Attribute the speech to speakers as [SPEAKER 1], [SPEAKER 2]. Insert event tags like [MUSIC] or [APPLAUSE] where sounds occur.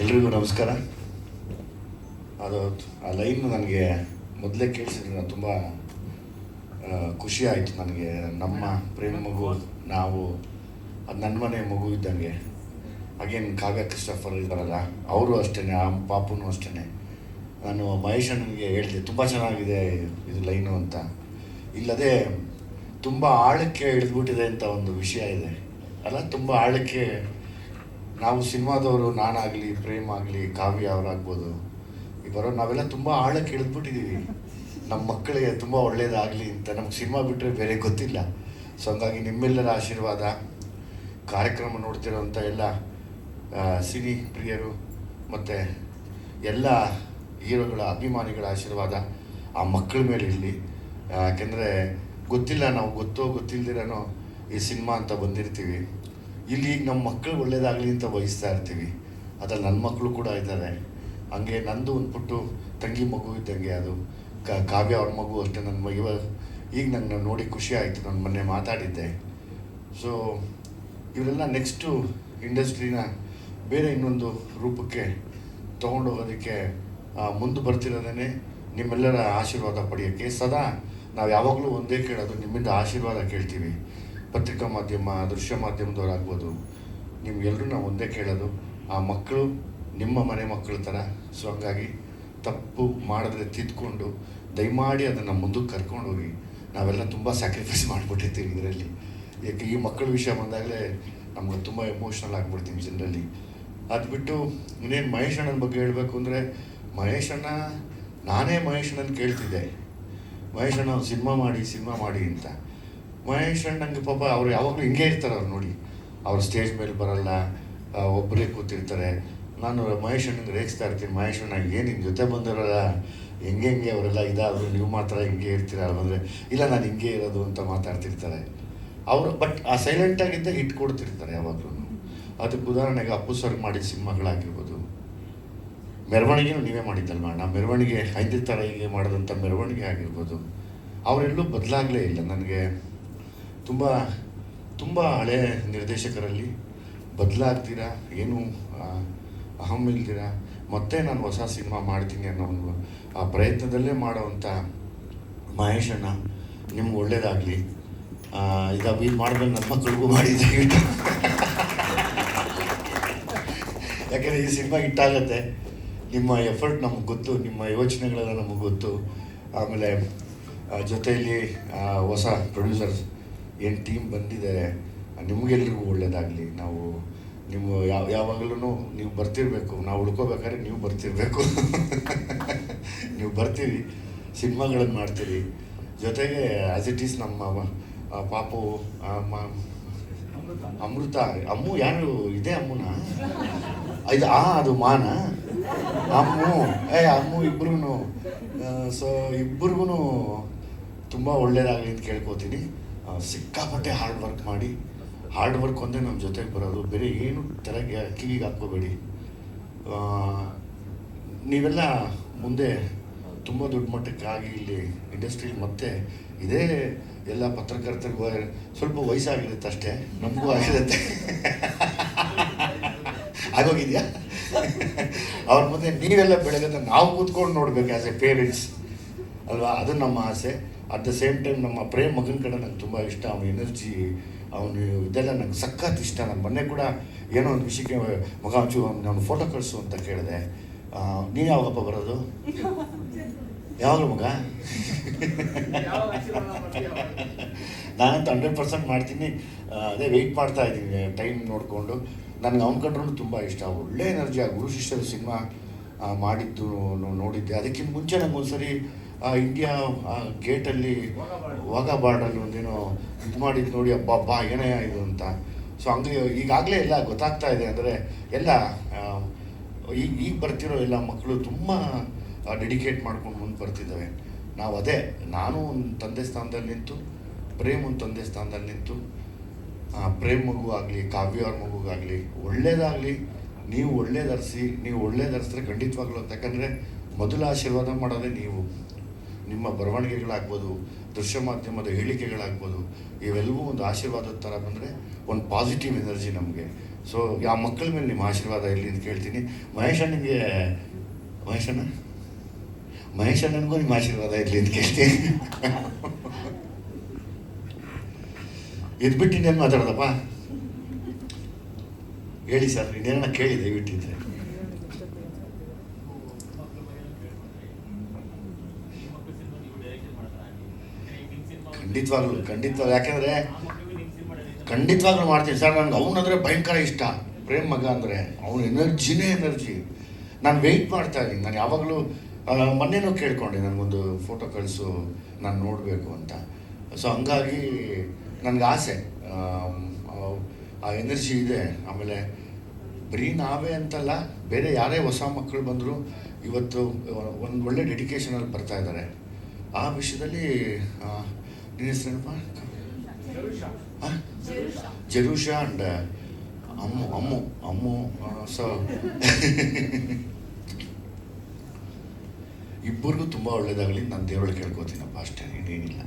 [SPEAKER 1] ಎಲ್ರಿಗೂ ನಮಸ್ಕಾರ. ಅದು, ಆ ಲೈನ್ ನನಗೆ ಮೊದಲೇ ಕೇಳಿಸಿದ್ರೆ ತುಂಬ ಖುಷಿ ಆಯಿತು ನನಗೆ. ನಮ್ಮ ಪ್ರೇಮ ಮಗು ನಾವು, ಅದು ನನ್ನ ಮನೆ ಮಗು ಇದ್ದಂಗೆ. ಅಗೇನ್ ಕಾವ್ಯ ಕ್ರಿಸ್ಟಫರ್ ಇದ್ದಾರಲ್ಲ, ಅವರು ಅಷ್ಟೇ ಆ ಪಾಪುನೂ ಅಷ್ಟೇ ನಾನು ಮಹೇಶ್ ನನಗೆ ಹೇಳಿದೆ, ತುಂಬ ಚೆನ್ನಾಗಿದೆ ಇದು ಲೈನು ಅಂತ. ಇಲ್ಲದೆ ತುಂಬ ಆಳಕ್ಕೆ ಇಳಿದ್ಬಿಟ್ಟಿದೆ ಅಂತ ಒಂದು ವಿಷಯ ಇದೆ. ಅಲ್ಲ, ತುಂಬ ಆಳಕ್ಕೆ ನಾವು ಸಿನಿಮಾದವರು ನಾನಾಗಲಿ ಪ್ರೇಮ್ ಆಗಲಿ ಕಾವ್ಯ ಅವರಾಗ್ಬೋದು. ಈ ಬರೋ ನಾವೆಲ್ಲ ತುಂಬ ಆಳಕ್ಕೆ ಇಳಿದ್ಬಿಟ್ಟಿದ್ದೀವಿ ನಮ್ಮ ಮಕ್ಕಳಿಗೆ ತುಂಬ ಒಳ್ಳೆಯದಾಗಲಿ ಅಂತ ನಮ್ಗೆ ಸಿನಿಮಾ ಬಿಟ್ಟರೆ ಬೇರೆ ಗೊತ್ತಿಲ್ಲ. ಸೊ ಹಂಗಾಗಿ ನಿಮ್ಮೆಲ್ಲರ ಆಶೀರ್ವಾದ, ಕಾರ್ಯಕ್ರಮ ನೋಡ್ತಿರೋಂಥ ಎಲ್ಲ ಸಿನಿ ಪ್ರಿಯರು ಮತ್ತು ಎಲ್ಲ ಹೀರೋಗಳ, ಅಭಿಮಾನಿಗಳ ಆಶೀರ್ವಾದ ಆ ಮಕ್ಕಳ ಮೇಲೆ ಇರಲಿ. ಯಾಕೆಂದರೆ ಗೊತ್ತಿಲ್ಲ ನಾವು ಗೊತ್ತೋ ಗೊತ್ತಿಲ್ದಿರನೋ ಈ ಸಿನಿಮಾ ಅಂತ ಬಂದಿರ್ತೀವಿ. ಇಲ್ಲಿ ಈಗ ನಮ್ಮ ಮಕ್ಕಳು ಒಳ್ಳೇದಾಗಲಿ ಅಂತ ಬಯಸ್ತಾ ಇರ್ತೀವಿ. ಅದ್ರಲ್ಲಿ ನನ್ನ ಮಕ್ಕಳು ಕೂಡ ಇದ್ದಾರೆ. ಹಂಗೆ ನಂದು ಒಂದು ಪುಟ್ಟು ತಂಗಿ ಮಗು ಇದ್ದಂಗೆ ಅದು. ಕಾವ್ಯ ಅವ್ರ ಮಗು ಅಷ್ಟೇ ನನ್ನ ಮಗ ಈಗ ನನ್ನ ನೋಡಿ ಖುಷಿ ಆಯಿತು. ನಾನು ಮೊನ್ನೆ ಮಾತಾಡಿದ್ದೆ. ಸೊ ಇವರೆಲ್ಲ ನೆಕ್ಸ್ಟು ಇಂಡಸ್ಟ್ರಿನ ಬೇರೆ ಇನ್ನೊಂದು ರೂಪಕ್ಕೆ ತೊಗೊಂಡೋಗೋದಕ್ಕೆ ಮುಂದೆ ಬರ್ತಿರೋದೇ ನಿಮ್ಮೆಲ್ಲರ ಆಶೀರ್ವಾದ ಪಡೆಯೋಕ್ಕೆ. ಸದಾ ನಾವು ಯಾವಾಗಲೂ ಒಂದೇ ಕೇಳೋದು, ನಿಮ್ಮಿಂದ ಆಶೀರ್ವಾದ ಕೇಳ್ತೀವಿ. ಪತ್ರಿಕಾ ಮಾಧ್ಯಮ, ದೃಶ್ಯ ಮಾಧ್ಯಮದವರಾಗ್ಬೋದು ನಿಮ್ಗೆಲ್ಲರೂ ನಾವು ಒಂದೇ ಕೇಳೋದು, ಆ ಮಕ್ಕಳು ನಿಮ್ಮ ಮನೆ ಮಕ್ಕಳ ಥರ ಸೊ ಹಂಗಾಗಿ ತಪ್ಪು ಮಾಡಿದ್ರೆ ತಿದ್ಕೊಂಡು, ದಯಮಾಡಿ ಅದನ್ನು ಮುಂದಕ್ಕೆ ಕರ್ಕೊಂಡು ಹೋಗಿ. ನಾವೆಲ್ಲ ತುಂಬ ಸ್ಯಾಕ್ರಿಫೈಸ್ ಮಾಡಿಬಿಟ್ಟಿರ್ತೀವಿ ಇದರಲ್ಲಿ. ಯಾಕೆ ಈ ಮಕ್ಕಳ ವಿಷಯ ಬಂದಾಗಲೇ ನಮ್ಗೆ ತುಂಬ ಎಮೋಷ್ನಲ್ ಆಗಿಬಿಡ್ತೀವಿ ಜನರಲ್ಲಿ. ಅದು ಬಿಟ್ಟು ಇನ್ನೇನು ಮಹೇಶ್ ಅಣ್ಣನ ಬಗ್ಗೆ ಹೇಳಬೇಕು ಅಂದರೆ, ಮಹೇಶ್ ಅಣ್ಣ ನಾನೇ ಮಹೇಶ್ ಅಣ್ಣನ ಕೇಳ್ತಿದ್ದೆ. ಮಹೇಶ್ ಅಣ್ಣ ಸಿನಿಮಾ ಮಾಡಿ ಸಿನಿಮಾ ಮಾಡಿ ಅಂತ. ಮಹೇಶ್ ಅಣ್ಣಂಗೆ ಪಾಪ ಅವ್ರು ಯಾವಾಗಲೂ ಹಿಂಗೆ ಇರ್ತಾರೆ ಅವ್ರು ನೋಡಿ. ಅವ್ರು ಸ್ಟೇಜ್ ಮೇಲೆ ಬರಲ್ಲ ಒಬ್ಬರೇ ಕೂತಿರ್ತಾರೆ. ನಾನು ಮಹೇಶ್ ಅಣ್ಣಂಗೆ ರೇಗಿಸ್ತಾ ಇರ್ತೀನಿ, ಮಹೇಶ್ ಅಣ್ಣ, ಏನು ನಿಮ್ಮ ಜೊತೆ ಬಂದಿರಲ್ಲ ಹೆಂಗೆ ಹೆಂಗೆ ಅವರೆಲ್ಲ ಇದಾದರು, ನೀವು ಮಾತ್ರ ಹಿಂಗೆ ಇರ್ತೀರಲ್ಲ ಅಂದರೆ, ಇಲ್ಲ, ನಾನು ಹಿಂಗೆ ಇರೋದು ಅಂತ ಮಾತಾಡ್ತಿರ್ತಾರೆ. ಅವರು, ಬಟ್ ಆ ಸೈಲೆಂಟಾಗಿದ್ದ ಹಿಟ್ ಕೊಡ್ತಿರ್ತಾರೆ ಯಾವಾಗಲೂ ಅದಕ್ಕೆ ಉದಾಹರಣೆಗೆ ಅಪ್ಪು ಸರ್ ಮಾಡಿ ಸಿನಿಮಾಗಳಾಗಿರ್ಬೋದು. ಮೆರವಣಿಗೆನೂ ನೀವೇ ಮಾಡಿದ್ದಲ್ವ ಅಣ್ಣ? ಮೆರವಣಿಗೆ ಐದು ಹೀಗೆ ಮಾಡಿದಂಥ ಮೆರವಣಿಗೆ ಆಗಿರ್ಬೋದು. ಅವರೆಲ್ಲೂ ಬದಲಾಗಲೇ ಇಲ್ಲ ನನಗೆ. ತುಂಬ ತುಂಬ ಹಳೆ ನಿರ್ದೇಶಕರಲ್ಲಿ ಬದಲಾಗ್ತೀರಾ? ಏನು ಅಹಂ ಇಲ್ದಿರ? ಮತ್ತೆ ನಾನು ಹೊಸ ಸಿನಿಮಾ ಮಾಡ್ತೀನಿ ಅನ್ನೋ ಒಂದು, ಆ ಪ್ರಯತ್ನದಲ್ಲೇ ಮಾಡೋವಂಥ ಮಹೇಶ್ ಅಣ್ಣ ನಿಮ್ಗೆ ಒಳ್ಳೇದಾಗಲಿ. ಇದು ಇದು ಮಾಡಿದ್ರೆ ನನ್ನ ಮಕ್ಕಳಿಗೂ ಮಾಡಿದ್ದೀವಿ ಯಾಕೆಂದರೆ ಈ ಸಿನಿಮಾ ಹಿಟ್ಟಾಗತ್ತೆ ನಿಮ್ಮ ಎಫರ್ಟ್ ನಮಗೆ ಗೊತ್ತು, ನಿಮ್ಮ ಯೋಚನೆಗಳೆಲ್ಲ ನಮಗೆ ಗೊತ್ತು. ಆಮೇಲೆ ಜೊತೆಯಲ್ಲಿ ಹೊಸ ಪ್ರೊಡ್ಯೂಸರ್ಸ್ ಏನು ಟೀಮ್ ಬಂದಿದ್ದಾರೆ ನಿಮಗೆಲ್ರಿಗೂ ಒಳ್ಳೆಯದಾಗಲಿ ನಾವು ನಿಮ್ಮ ಯಾವ ಯಾವಾಗಲೂ ನೀವು ಬರ್ತಿರ್ಬೇಕು. ನಾವು ಉಳ್ಕೋಬೇಕಾದ್ರೆ ನೀವು ಬರ್ತಿರ್ಬೇಕು. [LAUGHS] ನೀವು ಬರ್ತೀರಿ. ಸಿನಿಮಾಗಳನ್ನು ಮಾಡ್ತೀರಿ. ಜೊತೆಗೆ ಆಸ್ ಇಟ್ ಈಸ್ ನಮ್ಮ ಪಾಪು ಅಮೃತ, ಅಮ್ಮು ಯಾರು? ಇದೆ ಅಮ್ಮನ? ಇದು ಆ, ಅದು ಮಾನ? ಅಮ್ಮು. ಏ, ಅಮ್ಮು ಇಬ್ರು ಸೊ ಇಬ್ಬರಿಗೂ ತುಂಬ ಒಳ್ಳೇದಾಗಲಿ ಅಂತ ಕೇಳ್ಕೊತೀನಿ. ಸಿಕ್ಕಾಪಟ್ಟೆ ಹಾರ್ಡ್ ವರ್ಕ್ ಮಾಡಿ. ಹಾರ್ಡ್ ವರ್ಕ್ ಒಂದೇ ನಮ್ಮ ಜೊತೆಗೆ ಬರೋದು. ಬೇರೆ ಏನು ತಲೆಗೆ ಕಿವಿಗೆ ಹಾಕ್ಕೋಬೇಡಿ. ನೀವೆಲ್ಲ ಮುಂದೆ ತುಂಬ ದೊಡ್ಡ ಮಟ್ಟಕ್ಕಾಗಿ ಇಲ್ಲಿ ಇಂಡಸ್ಟ್ರಿ ಮತ್ತೆ ಇದೇ ಎಲ್ಲ ಪತ್ರಕರ್ತರಿಗೂ ಸ್ವಲ್ಪ ವಯಸ್ಸಾಗಿರುತ್ತೆ ಅಷ್ಟೇ. ನಮಗೂ ಆಗಿರುತ್ತೆ. [LAUGHS] ಆಗೋಗಿದೆಯಾ? [LAUGHS] ಅವ್ರ ಮುಂದೆ ನೀವೆಲ್ಲ ಬೆಳಗ್ಗೆ ನಾವು ಕೂತ್ಕೊಂಡು ನೋಡ್ಬೇಕು ಆ್ಯಸ್ ಎ ಪೇರೆಂಟ್ಸ್ ಅಲ್ವಾ? ಅದು ನಮ್ಮ ಆಸೆ. ಅಟ್ ದ ಸೇಮ್ ಟೈಮ್ ನಮ್ಮ ಪ್ರೇಮ್ ಮಗನ ಕಡೆ ನಂಗೆ ತುಂಬ ಇಷ್ಟ, ಅವನ ಎನರ್ಜಿ, ಅವನು ಇದೆಲ್ಲ ನಂಗೆ ಸಖತ್ ಇಷ್ಟ. ನನ್ನ ಮೊನ್ನೆ ಕೂಡ ಏನೋ ಒಂದು ವಿಷಯಕ್ಕೆ ಮಗ ಅವ್ನು ನಾನು ಫೋಟೋ ಕಳಿಸು ಅಂತ ಕೇಳಿದೆ. ನೀನು ಯಾವಾಗಪ್ಪ ಬರೋದು? ಯಾವಾಗಲೂ ಮಗ? ನಾನಂತೂ ಹಂಡ್ರೆಡ್ ಪರ್ಸೆಂಟ್ ಮಾಡ್ತೀನಿ. ಅದೇ ವೆಯ್ಟ್ ಮಾಡ್ತಾ ಇದ್ದೀನಿ ಟೈಮ್ ನೋಡಿಕೊಂಡು. ನನಗೆ ಅವ್ನ ಕಂಡ್ರೂ ತುಂಬ ಇಷ್ಟ. ಒಳ್ಳೆ ಎನರ್ಜಿ ಆ ಗುರು ಶಿಷ್ಯರ ಸಿನಿಮಾ ಮಾಡಿದ್ದು ನೋಡಿದ್ದೆ. ಅದಕ್ಕಿಂತ ಮುಂಚೆ ನಂಗೆ ಒಂದ್ಸರಿ ಆ ಇಂಡಿಯಾ ಗೇಟಲ್ಲಿ ವಾಘಾ ಬಾರ್ಡಲ್ಲಿ ಒಂದೇನೋ ಇದು ಮಾಡಿದ್ದು ನೋಡಿ ಅಬ್ಬಬ್ಬಾ ಅಬ್ಬಾ ಏನೇ ಇದು ಅಂತ. ಸೊ ಹಂಗೆ ಈಗಾಗಲೇ ಎಲ್ಲ ಗೊತ್ತಾಗ್ತಾ ಇದೆ ಅಂದರೆ ಎಲ್ಲ ಈಗ ಈಗ ಬರ್ತಿರೋ ಎಲ್ಲ ಮಕ್ಕಳು ತುಂಬ ಡೆಡಿಕೇಟ್ ಮಾಡ್ಕೊಂಡು ಮುಂದೆ ಬರ್ತಿದ್ದಾವೆ. ನಾವು ಅದೇ ನಾನು ಒಂದು ತಂದೆ ಸ್ಥಾನದಲ್ಲಿ ನಿಂತು ಪ್ರೇಮ್ ಒಂದು ತಂದೆ ಸ್ಥಾನದಲ್ಲಿ ನಿಂತು ಪ್ರೇಮ್ ಮಗು ಆಗಲಿ ಕಾವ್ಯ ಅವ್ರ ಮಗುಗಾಗಲಿ ಒಳ್ಳೇದಾಗಲಿ ನೀವು ಒಳ್ಳೇದರ್ಸಿ ನೀವು ಒಳ್ಳೇದರ್ಸಿದ್ರೆ ಖಂಡಿತವಾಗ್ಲೂ ಯಾಕಂದರೆ ಮೊದಲ ಆಶೀರ್ವಾದ ಮಾಡೋದೇ ನೀವು. ನಿಮ್ಮ ಬರವಣಿಗೆಗಳಾಗ್ಬೋದು, ದೃಶ್ಯ ಮಾಧ್ಯಮದ ಹೇಳಿಕೆಗಳಾಗ್ಬೋದು, ಇವೆಲ್ಲವೂ ಒಂದು ಆಶೀರ್ವಾದದ ಥರ ಬಂದರೆ ಒಂದು ಪಾಸಿಟಿವ್ ಎನರ್ಜಿ ನಮಗೆ. ಸೊ ಯಾವ ಮಕ್ಕಳ ಮೇಲೆ ನಿಮ್ಮ ಆಶೀರ್ವಾದ ಇರಲಿ ಅಂತ ಕೇಳ್ತೀನಿ. ಮಹೇಶ್ ನಿಮಗೆ ಮಹೇಶ್ ಮಹೇಶ್ ಅಣ್ಣನಿಗೂ ನಿಮ್ಮ ಆಶೀರ್ವಾದ ಇರಲಿ ಅಂತ ಕೇಳ್ತೀನಿ. ಇದ್ಬಿಟ್ಟು ಇನ್ನೇನು ಮಾತಾಡೋದಪ್ಪ? ಹೇಳಿ ಸರ್ ಇನ್ನೇನ ಕೇಳಿ ದಯವಿಟ್ಟಿದ್ರೆ ಖಂಡಿತವಾಗ್ಲು ಖಂಡಿತವಾಗ್ಲು. ಯಾಕೆಂದರೆ, ಖಂಡಿತವಾಗ್ಲೂ ಮಾಡ್ತೀನಿ. ಸರ್ ನನಗೆ ಅವನಂದ್ರೆ ಭಯಂಕರ ಇಷ್ಟ. ಪ್ರೇಮ್ ಮಗ ಅಂದರೆ, ಅವನ ಎನರ್ಜಿನೇ ಎನರ್ಜಿ. ನಾನು ವೆಯ್ಟ್ ಮಾಡ್ತಾ ಇದ್ದೀನಿ. ನಾನು ಯಾವಾಗಲೂ ಮೊನ್ನೆನೂ ಕೇಳ್ಕೊಂಡೆ, ನನಗೊಂದು ಫೋಟೋ ಕಳಿಸು, ನಾನು ನೋಡಬೇಕು ಅಂತ. ಸೊ ಹಂಗಾಗಿ ನನಗೆ ಆಸೆ. ಆ- ಎನರ್ಜಿ ಇದೆ. ಆಮೇಲೆ ಬರೀ ನಾವೇ ಅಂತಲ್ಲ, ಬೇರೆ ಯಾರೇ ಹೊಸ ಮಕ್ಕಳು ಬಂದರೂ ಇವತ್ತು ಒಂದು ಒಳ್ಳೆ ಡೆಡಿಕೇಶನಲ್ಲಿ ಬರ್ತಾ ಇದ್ದಾರೆ ಆ ವಿಷಯದಲ್ಲಿ ಆ, ನಿನ್ನ ಹೆಸರೇನಪ್ಪ ಆ? Jerusha and Ammu Ammu Ammu so ಇಬ್ಬರಿಗೂ ತುಂಬ ಒಳ್ಳೇದಾಗಲಿ ನಾನು ದೇವರಲ್ಲಿ ಕೇಳ್ಕೊತೀನಪ್ಪ ಅಷ್ಟೇ ಇನ್ನೇನಿಲ್ಲ.